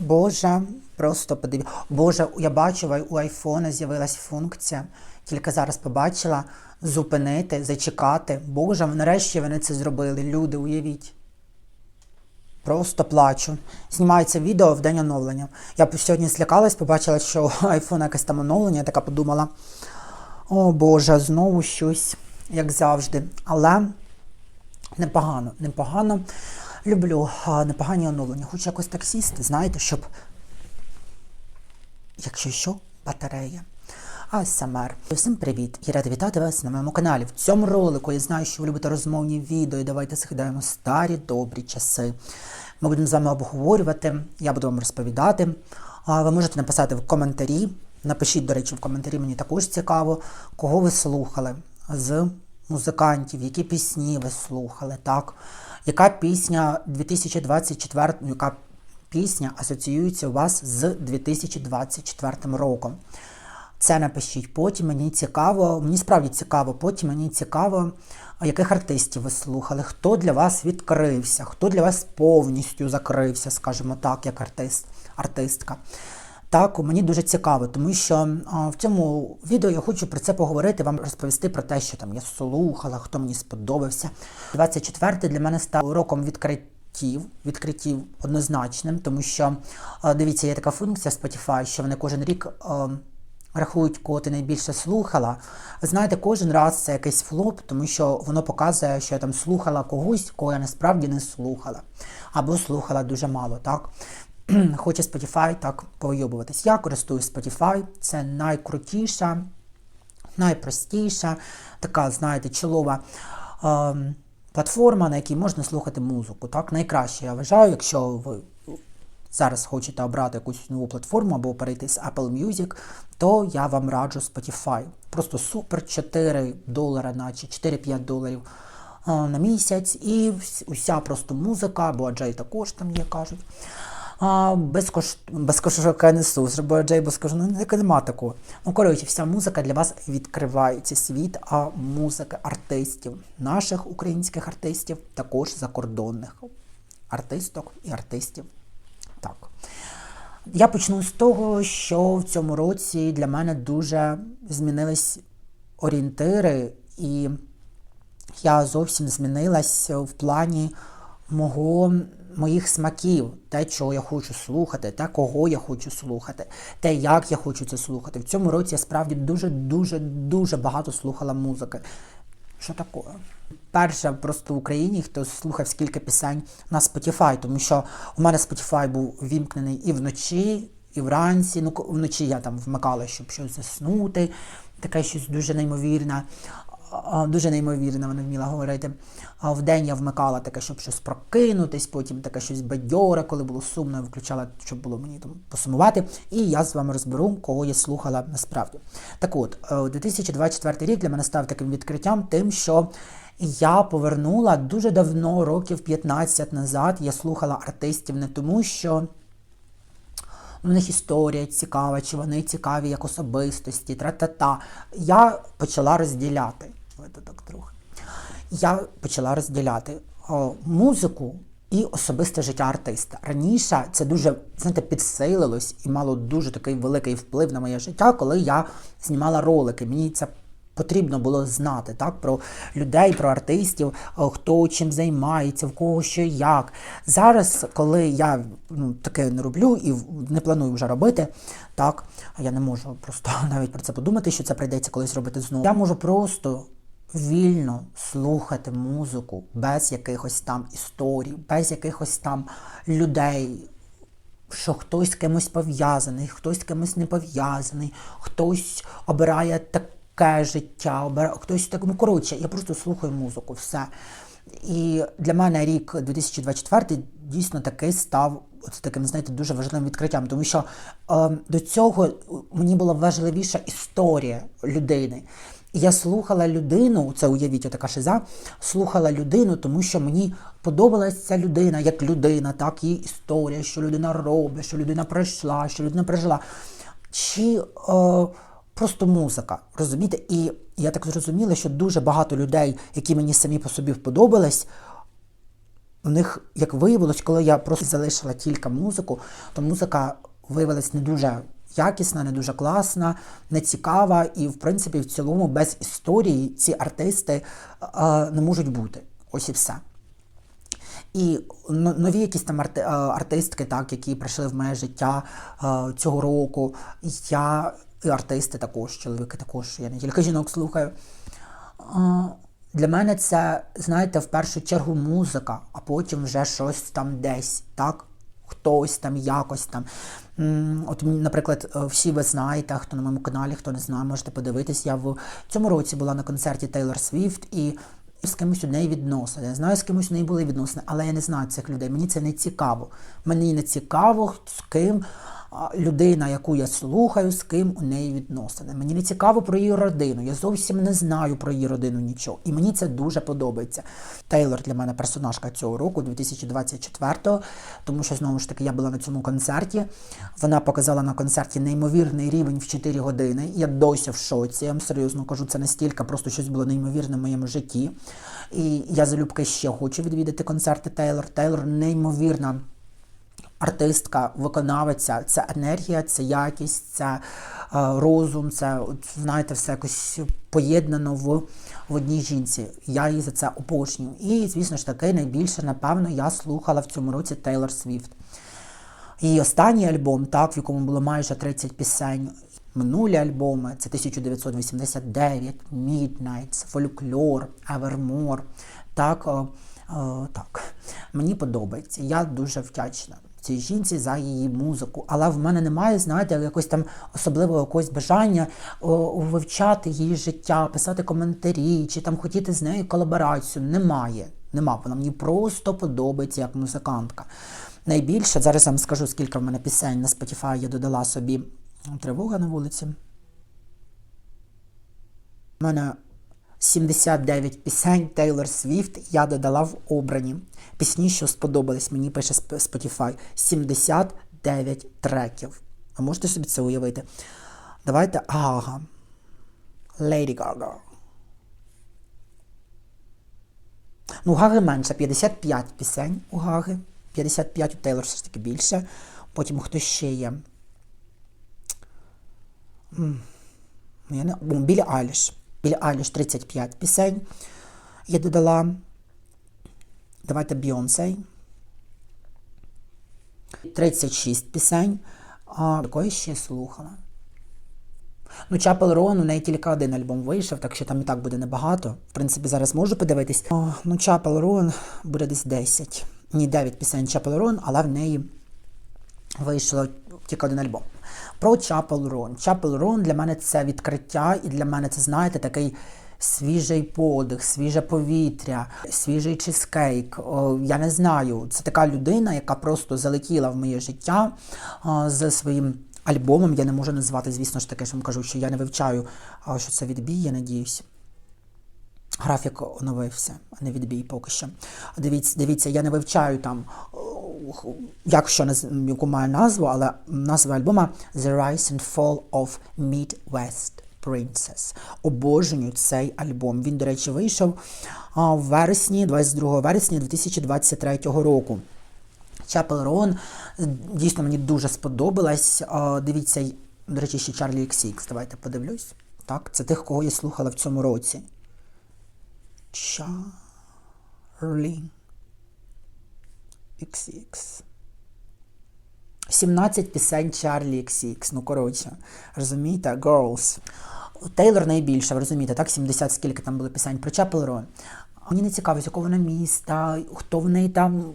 Боже, просто подиві. Боже, я бачила, у айфона з'явилась функція. Тільки зараз побачила зупинити, зачекати. Боже, нарешті вони це зробили. Люди, уявіть. Просто плачу. Знімається відео в день оновлення. Я сьогодні злякалась, побачила, що у айфона якесь там оновлення, я така подумала. О Боже, знову щось, як завжди. Але непогано, непогано. Люблю непогані оновлення. Хочу якось так сісти, знаєте, щоб, якщо що, батарея. АСМР. Всім привіт! Я рада вітати вас на моєму каналі. В цьому ролику я знаю, що ви любите розмовні відео. і Давайте згадаємо старі добрі часи. Ми будемо з вами обговорювати, я буду вам розповідати. Ви можете написати в коментарі. Напишіть, до речі, в коментарі, мені також цікаво, кого ви слухали з музикантів, які пісні ви слухали, так? Яка пісня 2024, ну, яка пісня асоціюється у вас з 2024 роком? Це напишіть. Потім мені цікаво, мені справді цікаво, потім мені цікаво, яких артистів ви слухали, хто для вас відкрився, хто для вас повністю закрився, скажімо так, як артист, артистка. Так, мені дуже цікаво, тому що в цьому відео я хочу про це поговорити, вам розповісти про те, що там я слухала, хто мені сподобався. 24 для мене став роком відкриттів, відкриттів однозначним, тому що дивіться, є така функція Spotify, що вони кожен рік. Рахують, кого ти найбільше слухала. Ви знаєте, кожен раз це якийсь флоп, тому що воно показує, що я там слухала когось, кого я насправді не слухала. Або слухала дуже мало, так? Хоче Spotify так повийобуватись. Я користуюсь Spotify, це найкрутіша, найпростіша, така, знаєте, чолова е, платформа, на якій можна слухати музику. Так, найкраще я вважаю, якщо ви зараз хочете обрати якусь нову платформу або перейти з Apple Music, то я вам раджу Spotify. Просто супер 4 долари, наче 4-5 доларів е, на місяць, і уся просто музика, або Джей також там є, кажуть. А, безкош... Безкоштовно несу, бо Джей бо скажу, ну нема такого. Ну, коротше, вся музика для вас відкривається світ, а музика артистів, наших українських артистів, також закордонних артисток і артистів. Так. Я почну з того, що в цьому році для мене дуже змінились орієнтири, і я зовсім змінилась в плані мого, моїх смаків, те, чого я хочу слухати, те, кого я хочу слухати, те, як я хочу це слухати. В цьому році я справді дуже-дуже дуже багато слухала музики. Що таке? Перше просто в Україні, хто слухав скільки пісень на Spotify, тому що у мене Spotify був вімкнений і вночі, і вранці. Ну, вночі я там вмикала, щоб щось заснути, таке щось дуже неймовірне. Дуже неймовірно, вона вміла говорити. А в день я вмикала таке, щоб щось прокинутись, потім таке щось бадьоре, коли було сумно, я включала, щоб було мені там посумувати. І я з вами розберу, кого я слухала насправді. Так от, 2024 рік для мене став таким відкриттям, тим, що я повернула дуже давно, років 15 назад, я слухала артистів не тому, що. У них історія цікава, чи вони цікаві як особистості, тра-та-та. Я почала розділяти. Так трохи. Я почала розділяти о, музику і особисте життя артиста. Раніше це дуже знаєте, підсилилось і мало дуже такий великий вплив на моє життя, коли я знімала ролики. Мені це потрібно було знати так, про людей, про артистів, хто чим займається, в кого що як. Зараз, коли я ну, таке не роблю і не планую вже робити, так, я не можу просто навіть про це подумати, що це прийдеться колись робити знову. Я можу просто. Вільно слухати музику без якихось там історій, без якихось там людей, що хтось з кимось пов'язаний, хтось з кимось не пов'язаний, хтось обирає таке життя, обирає, хтось так, ну коротше, я просто слухаю музику, все. І для мене рік 2024 дійсно такий став от таким, знаєте, дуже важливим відкриттям, тому що е, до цього мені була важливіша історія людини. Я слухала людину, це уявіть, така шиза, слухала людину, тому що мені подобалася ця людина, як людина, так, її історія, що людина робить, що людина пройшла, що людина пережила. Чи е, просто музика, розумієте? І я так зрозуміла, що дуже багато людей, які мені самі по собі вподобались, у них, як виявилось, коли я просто залишила тільки музику, то музика виявилась не дуже якісна, не дуже класна, не цікава, і, в принципі, в цілому без історії ці артисти е, не можуть бути. Ось і все. І нові якісь там арти- е, артистки, так, які прийшли в моє життя е, цього року. Я і артисти також, чоловіки також, я не тільки жінок слухаю. Е, Для мене це, знаєте, в першу чергу музика, а потім вже щось там десь, так? Хтось там якось там. От, наприклад, е, всі ви знаєте, хто на моєму каналі, хто не знає, можете подивитись. Я в цьому році була на концерті Тейлор Свіфт і з кимось у неї відносини. Я знаю, з кимось у неї були відносини, але я не знаю цих людей. Мені це не цікаво. Мені не цікаво, з ким людина, яку я слухаю, з ким у неї відносини. Мені не цікаво про її родину. Я зовсім не знаю про її родину нічого. І мені це дуже подобається. Тейлор для мене персонажка цього року, 2024-го, тому що знову ж таки я була на цьому концерті. Вона показала на концерті неймовірний рівень в 4 години. Я досі в шоці. Я вам серйозно кажу, це настільки просто щось було неймовірне в моєму житті. І я залюбки ще хочу відвідати концерти Тейлор. Тейлор неймовірна артистка, виконавиця, це енергія, це якість, це е, розум, це знаєте, все якось поєднано в, в одній жінці. Я її за це обожнюю. І, звісно ж таки, найбільше, напевно, я слухала в цьому році Тейлор Свіфт. Її останній альбом, так, в якому було майже 30 пісень. Минулі альбоми це 1989, Midnights, Folklore, Evermore. Так, о, о, так. Мені подобається. Я дуже вдячна цій жінці за її музику. Але в мене немає, знаєте, якось там особливого якогось бажання о, вивчати її життя, писати коментарі чи там хотіти з нею колаборацію. Немає. Нема. Вона мені просто подобається як музикантка. Найбільше, зараз я вам скажу, скільки в мене пісень на Spotify я додала собі тривога на вулиці. У мене 79 пісень Тейлор Свіфт я додала в обрані. Пісні, що сподобались, мені пише Spotify. 79 треків. А можете собі це уявити? Давайте Гага. Леді Гага. Ну, Гаги менше, 55 пісень у Гаги. 55 у Тейлор все ж таки більше. Потім хто ще є? М, Я не... Білі Айліш. Білі Айліш 35 пісень. Я додала. Давайте Бейонсе. 36 пісень. А якої ще слухала? Ну, Чапел Рон, у неї тільки один альбом вийшов, так що там і так буде небагато. В принципі, зараз можу подивитись. О, ну, Чапел Рон буде десь 10. Ні, 9 пісень Чапел Рон, але в неї вийшло тільки один альбом. Про Чапел Рон. Чапел Рон для мене це відкриття, і для мене це, знаєте, такий свіжий подих, свіже повітря, свіжий чизкейк. Я не знаю. Це така людина, яка просто залетіла в моє життя з своїм альбомом. Я не можу назвати, звісно ж таки, що вам кажу, що я не вивчаю, що це відбій, я надіюсь. Графік оновився, а не відбій поки що. Дивіться, дивіться, я не вивчаю там, як що яку має назву, але назва альбома The Rise and Fall of Midwest Princess. Обожнюю цей альбом. Він, до речі, вийшов в вересні, 22 вересня 2023 року. Чапел Рон дійсно мені дуже сподобалась. Дивіться, до речі, ще Чарлі XX. Давайте подивлюсь. Так, це тих, кого я слухала в цьому році. Чарлі XX. 17 пісень Чарлі XX. Ну, коротше, розумієте, Girls. Тейлор найбільше, ви розумієте, так? 70 скільки там були пісень про Чапел Мені не цікаво, з якого вона міста, хто в неї там,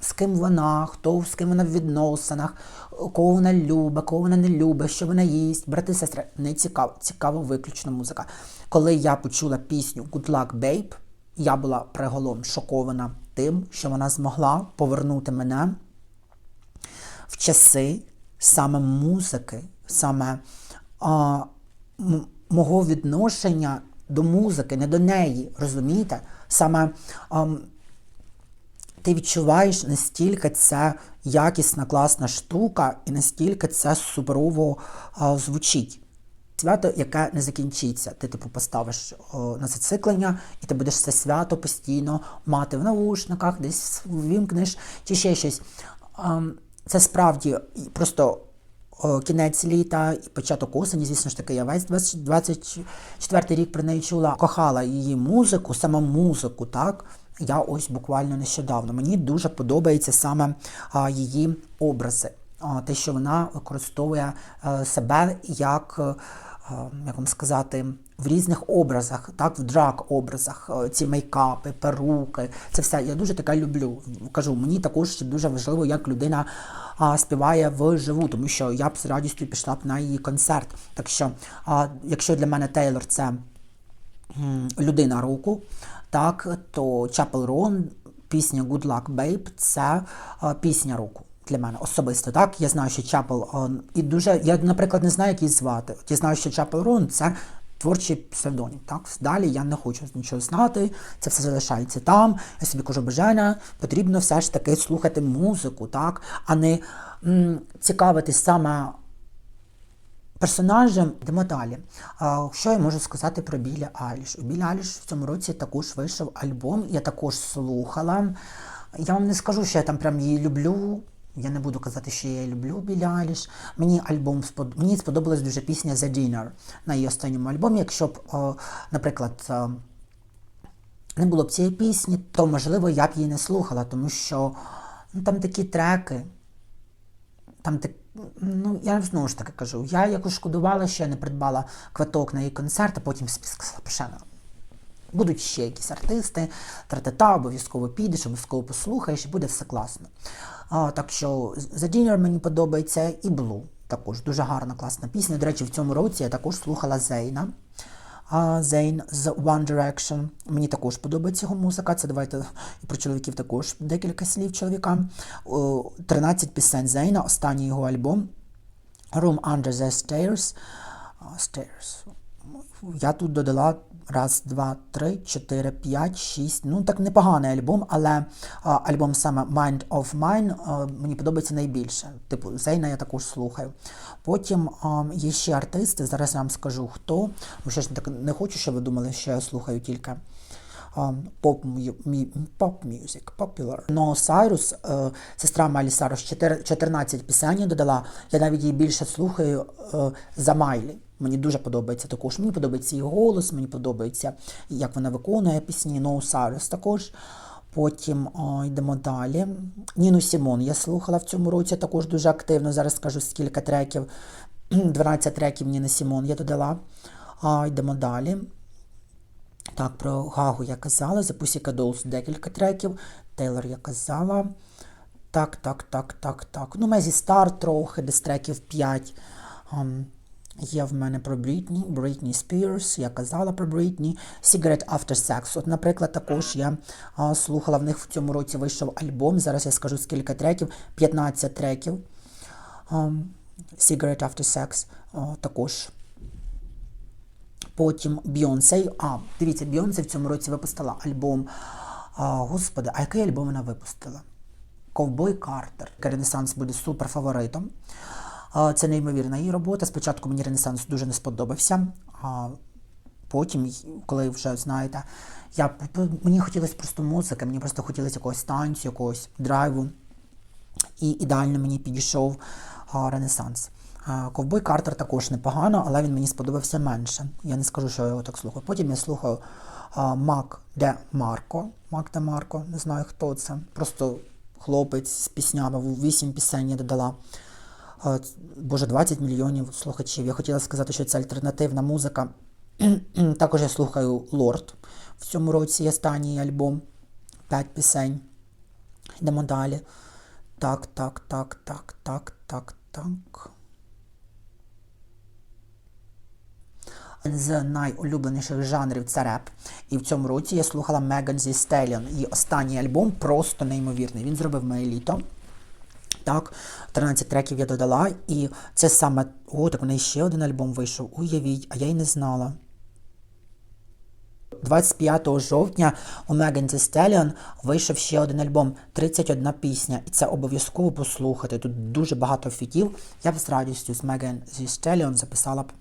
з ким вона, хто з ким вона в відносинах, кого вона любить, кого вона не любить, що вона їсть, брати, сестри. Не цікаво, цікаво виключно музика. Коли я почула пісню Good Luck Babe, я була приголом шокована тим, що вона змогла повернути мене в часи саме музики, саме а, мого відношення до музики, не до неї, розумієте? Саме ам, ти відчуваєш, настільки це якісна, класна штука, і настільки це суперово а, звучить. Свято, яке не закінчиться. Ти типу поставиш о, на зациклення, і ти будеш це свято постійно мати в наушниках, десь вімкнеш чи ще щось. Це справді просто кінець літа і початок осені, звісно ж таки, я весь 20 24 рік про неї чула. Кохала її музику, саме музику, так. Я ось буквально нещодавно. Мені дуже подобається саме її образи. Те, що вона використовує е, себе як, е, як вам сказати, в різних образах, так, в драг-образах, е, ці мейкапи, перуки, це все. Я дуже таке люблю. Кажу, мені також дуже важливо, як людина а, співає вживу, тому що я б з радістю пішла б на її концерт. Так що, а, якщо для мене Тейлор це людина року, так, то Chapel Roan, пісня Good Luck Babe це а, пісня року. Для мене особисто, так я знаю, що е, і дуже. Я, наприклад, не знаю, як її звати. От я знаю, що Chapel Roan це творчий псевдонім. Так, далі я не хочу нічого знати. Це все залишається там. Я собі кажу, бажання, потрібно все ж таки слухати музику, так, а не м, цікавитись саме персонажем. Йдемо далі. А, що я можу сказати про Білі Айліш? У Білі Айліш в цьому році також вийшов альбом, я також слухала. Я вам не скажу, що я там прям її люблю. Я не буду казати, що я люблю Білі Айліш. Мені альбом спод... мені сподобалась дуже пісня The Dinner на її останньому альбомі. Якщо б, о, наприклад, о, не було б цієї пісні, то можливо я б її не слухала, тому що ну, там такі треки. Там так, ну я знову ж таки кажу, я якось шкодувала, що я не придбала квиток на її концерт, а потім сказала, Пашена, будуть ще якісь артисти, тра-та-та, обов'язково підеш, обов'язково послухаєш, і буде все класно. А, так що The Dinner мені подобається і Blue також дуже гарна, класна пісня. До речі, в цьому році я також слухала Зейна. Зейн з One Direction. Мені також подобається його музика. Це давайте і про чоловіків також декілька слів чоловікам. 13 пісень Зейна, останній його альбом. Room Under the Stairs. Stairs. Я тут додала раз, два, три, чотири, п'ять, шість. Ну, так непоганий альбом, але а, альбом саме Mind of Mine а, мені подобається найбільше. Типу, Зейна я також слухаю. Потім а, є ще артисти, зараз я вам скажу хто. Вже ж так не хочу, щоб ви думали, що я слухаю тільки. Поп поп music, popular. No Cyrus, е, сестра Майлі Сарус, 14 пісень додала. Я навіть її більше слухаю е, за Майлі. Мені дуже подобається також. Мені подобається її голос, мені подобається, як вона виконує пісні. No Cyrus також. Потім о, йдемо далі. Ніну Сімон я слухала в цьому році також дуже активно. Зараз скажу скільки треків. 12 треків Ніни Сімон я додала. А, Йдемо далі. Так, про Гагу я казала, за Pussycat Dolls декілька треків. Тейлор я казала. Так, так, так, так, так. Ну, Мезі Стар трохи, десь треків 5. Є в мене про Брітні, Брітні Спірс, я казала про Брітні, Cigarette After Sex. От, наприклад, також я а, слухала в них в цьому році вийшов альбом. Зараз я скажу скільки треків, 15 треків. Cigarette After Sex а, також. Потім Beyoncé. А, дивіться, Beyoncé в цьому році випустила альбом. А, Господи, а який альбом вона випустила? Ковбой Картер. Ренесанс буде супер фаворитом. Це неймовірна її робота. Спочатку мені Ренесанс дуже не сподобався. А потім, коли вже знаєте, я мені хотілося просто музики, мені просто хотілося якогось танцю, якогось драйву. І ідеально мені підійшов а, Ренесанс. А, Ковбой Картер також непогано, але він мені сподобався менше. Я не скажу, що я його так слухаю. Потім я слухаю а, Мак де Марко. Мак де Марко, не знаю хто це. Просто хлопець з піснями, вісім пісень я додала. Боже, 20 мільйонів слухачів. Я хотіла сказати, що це альтернативна музика. Також я слухаю Лорд в цьому році останній альбом. П'ять пісень. Йдемо далі. Так, так, так, так, так, так, так. З найулюбленіших жанрів це реп. І в цьому році я слухала Megan Thee Stallion. Її останній альбом просто неймовірний. Він зробив моє літо. Так, 13 треків я додала, і це саме. О, так у неї ще один альбом вийшов. Уявіть, а я й не знала. 25 жовтня у Megan Thee Stallion вийшов ще один альбом 31 пісня. І це обов'язково послухати. Тут дуже багато фітів. Я б з радістю з Megan Thee Stallion записала б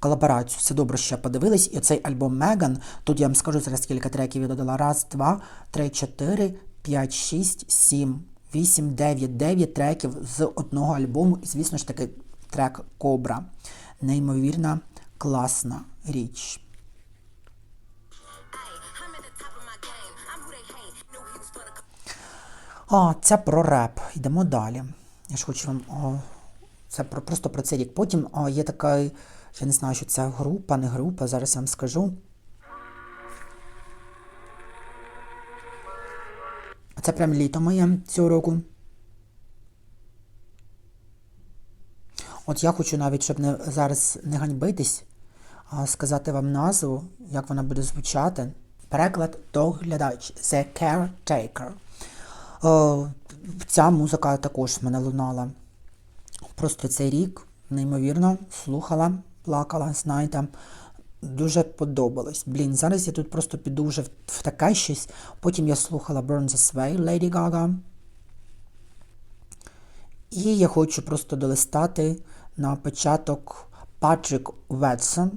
колаборацію. Це добре, що я подивилась. І цей альбом Меган. Тут я вам скажу зараз кілька треків я додала. Раз, два, три, чотири, п'ять, шість, сім, вісім, дев'ять, дев'ять треків з одного альбому. І, звісно ж таки, трек Кобра. Неймовірна, класна річ. А, це про реп. Йдемо далі. Я ж хочу вам. О, це про, просто про цей рік. Потім о, є така, я не знаю, що це група, не група, зараз я вам скажу. Це прям літо моє цього року. От я хочу навіть, щоб не, зараз не ганьбитись, а сказати вам назву, як вона буде звучати. Переклад доглядач The Caretaker. Е, Ця музика також мене лунала. Просто цей рік, неймовірно, слухала, плакала, знаєте, дуже подобалось. Блін, зараз я тут просто піду вже в, таке щось. Потім я слухала Burn This Way Lady Gaga. І я хочу просто долистати на початок Патрік try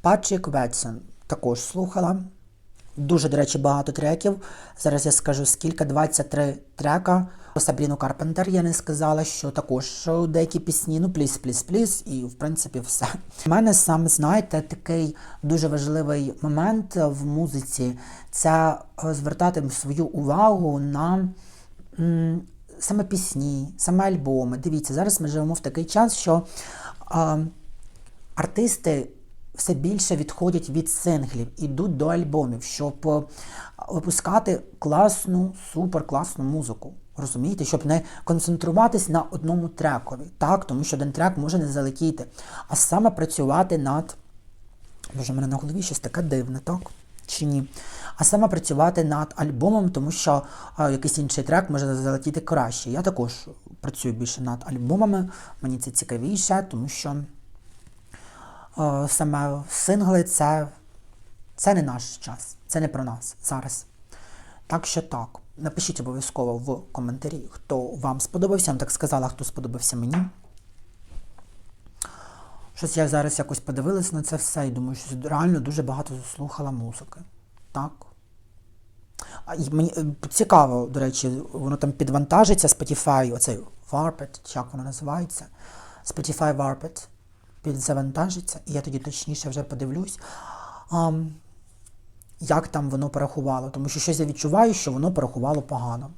Патрік Ветсон також слухала. Дуже, до речі, багато треків. Зараз я скажу скільки, 23 трека. Сабріну Карпентер я не сказала, що також деякі пісні, ну пліс, пліс, пліс, і в принципі все. У мене сам, знаєте, такий дуже важливий момент в музиці це е, звертати свою увагу на м, саме пісні, саме альбоми. Дивіться, зараз ми живемо в такий час, що а, артисти все більше відходять від синглів, ідуть до альбомів, щоб е, випускати класну, суперкласну музику. Розумієте, щоб не концентруватись на одному трекові, так, тому що один трек може не залетіти, а саме працювати над Боже, в мене на голові щось таке дивне, так? Чи ні? А саме працювати над альбомом, тому що а, якийсь інший трек може залетіти краще. Я також працюю більше над альбомами, мені це цікавіше, тому що а, саме сингли це, це не наш час, це не про нас зараз. Так що так. Напишіть обов'язково в коментарі, хто вам сподобався. Я вам так сказала, хто сподобався мені. Щось я зараз якось подивилась на це все і думаю, що реально дуже багато слухала музики. Так. А мені е, цікаво, до речі, воно там підвантажиться Spotify, оцей Warped, як воно називається. Spotify Warped підзавантажиться, і я тоді точніше вже подивлюсь, як там воно порахувало. Тому що щось я відчуваю, що воно порахувало погано.